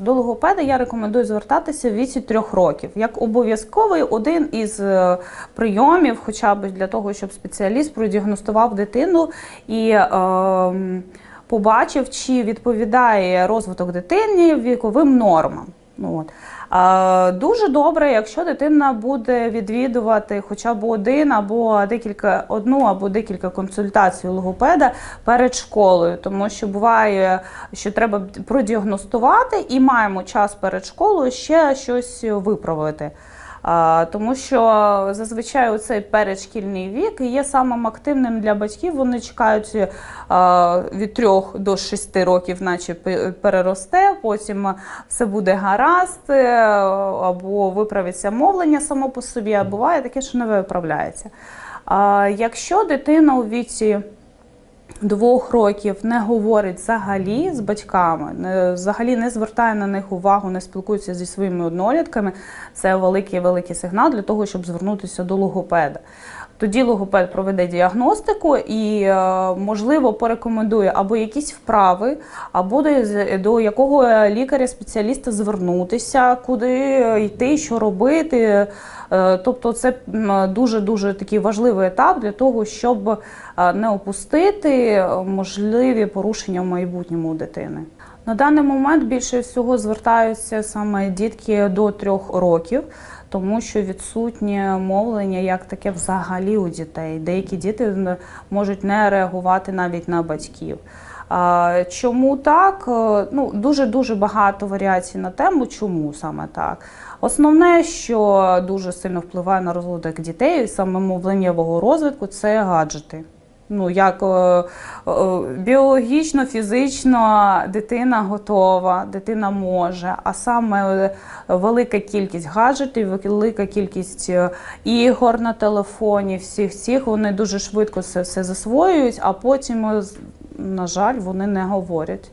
До логопеда я рекомендую звертатися в віці трьох років, як обов'язковий один із е, прийомів, хоча б для того, щоб спеціаліст продіагностував дитину і е, побачив, чи відповідає розвиток дитині віковим нормам. Ну, от. Дуже добре, якщо дитина буде відвідувати хоча б один або декілька одну або декілька консультацій логопеда перед школою, тому що буває, що треба продіагностувати і маємо час перед школою ще щось виправити. Тому що зазвичай у цей передшкільний вік є самим активним для батьків. Вони чекають від 3 до 6 років, наче переросте, потім все буде гаразд, е, або виправиться мовлення само по собі, а буває таке, що не виправляється. Якщо дитина у віці двох років не говорить взагалі з батьками, взагалі не звертає на них увагу, не спілкується зі своїми однолітками, це великий великий сигнал для того, щоб звернутися до логопеда. Тоді логопед проведе діагностику і, е, можливо, порекомендує або якісь вправи, або до, якого лікаря-спеціаліста звернутися, куди йти, що робити. Е, Тобто, це дуже дуже такий важливий етап для того, щоб е, не опустити можливі порушення в майбутньому дитини. На даний момент більше всього звертаються саме дітки до трьох років, тому що відсутнє мовлення як таке взагалі у дітей. Деякі діти можуть не реагувати навіть на батьків. Чому так? Е, Ну, дуже дуже багато варіацій на тему, чому саме так. Основне, що дуже сильно впливає на розвиток дітей, саме мовленнєвого розвитку, це гаджети. Ну, як е, е, біологічно, фізично дитина готова, дитина може, а саме е, велика кількість гаджетів, велика кількість ігор на телефоні, всіх цих вони дуже швидко це все засвоюють, а потім, на жаль, вони не говорять.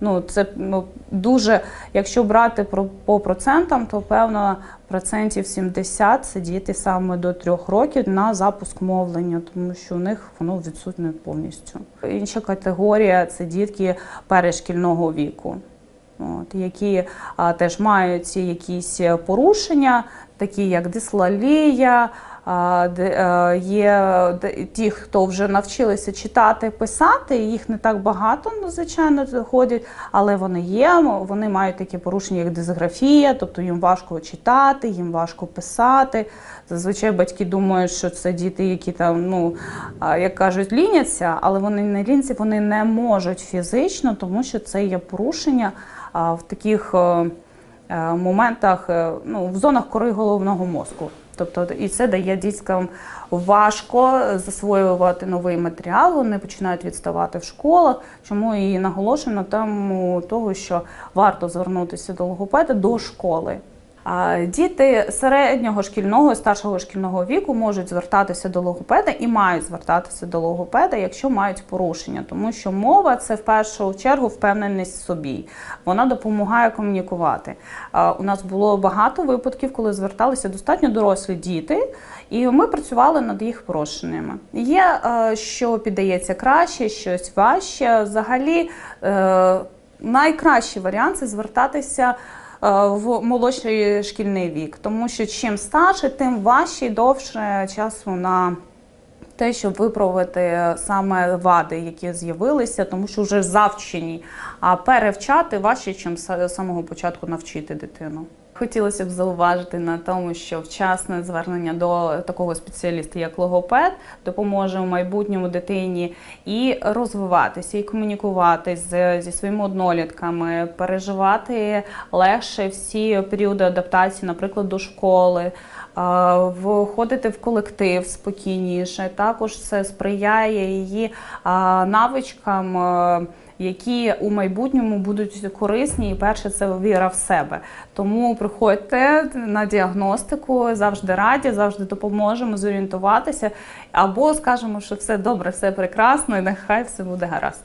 Ну, це ну, дуже, якщо брати по процентам, то певно процентів 70 це діти саме до трьох років на запуск мовлення, тому що у них воно відсутнє повністю. Інша категорія це дітки перешкільного віку. От, які а, теж мають якісь порушення, такі як дислалія, е, є ті, хто вже навчилися читати, писати, їх не так багато, ну, звичайно, ходять, але вони є, вони мають такі порушення, як дисграфія, тобто їм важко читати, їм важко писати. Зазвичай батьки думають, що це діти, які там, ну, як кажуть, ліняться, але вони не лінці, вони не можуть фізично, тому що це є порушення в таких е, е, моментах, е, ну, в зонах кори головного мозку. Тобто, і це дає діткам важко засвоювати новий матеріал. Вони починають відставати в школах. Чому і наголошено тому того, що варто звернутися до логопеда до школи. Діти середнього шкільного і старшого шкільного віку можуть звертатися до логопеда і мають звертатися до логопеда, якщо мають порушення, тому що мова це в першу чергу впевненість в собі. Вона допомагає комунікувати. У нас було багато випадків, коли зверталися достатньо дорослі діти, і ми працювали над їх порушеннями. Є е, що піддається краще, щось важче. Взагалі, е, найкращий варіант це звертатися в молодший шкільний вік, тому що чим старше, тим важче і довше часу на те, щоб виправити саме вади, які з'явилися, тому що вже завчені, а перевчати важче, чим з самого початку навчити дитину. Хотілося б зауважити на тому, що вчасне звернення до такого спеціаліста, як логопед, допоможе в майбутньому дитині і розвиватися, і комунікувати зі своїми однолітками, переживати легше всі періоди адаптації, наприклад, до школи, входити в колектив спокійніше. Також це сприяє її навичкам. е, які у майбутньому будуть корисні, і перше це віра в себе. Тому приходьте на діагностику, завжди раді, завжди допоможемо зорієнтуватися, або скажемо, що все добре, все прекрасно, і нехай все буде гаразд.